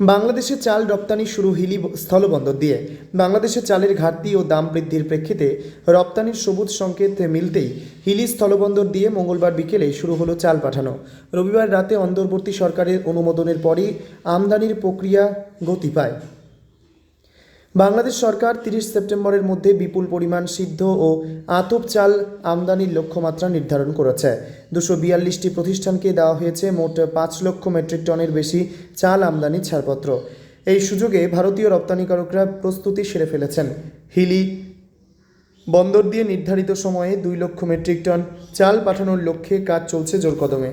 বাংলাদেশে চাল রপ্তানি শুরু হিলি স্থলবন্দর দিয়ে। বাংলাদেশে চালের ঘাটতি ও দাম বৃদ্ধির প্রেক্ষিতে রপ্তানির সবুজ সংকেত মিলতেই হিলি স্থলবন্দর দিয়ে মঙ্গলবার বিকেলে শুরু হলো চাল পাঠানো। রবিবার রাতে অন্তর্বর্তী সরকারের অনুমোদনের পরই আমদানির প্রক্রিয়া গতি পায়। বাংলাদেশ সরকার তিরিশ সেপ্টেম্বরের মধ্যে বিপুল পরিমাণ সিদ্ধ ও আতপ চাল আমদানির লক্ষ্যমাত্রা নির্ধারণ করেছে। দুশো বিয়াল্লিশটি প্রতিষ্ঠানকে দেওয়া হয়েছে মোট পাঁচ লক্ষ মেট্রিক টনের বেশি চাল আমদানির ছাড়পত্র। এই সুযোগে ভারতীয় রপ্তানিকারকরা প্রস্তুতি সেরে ফেলেছেন। হিলি বন্দর দিয়ে নির্ধারিত সময়ে দুই লক্ষ মেট্রিক টন চাল পাঠানোর লক্ষ্যে কাজ চলছে জোর কদমে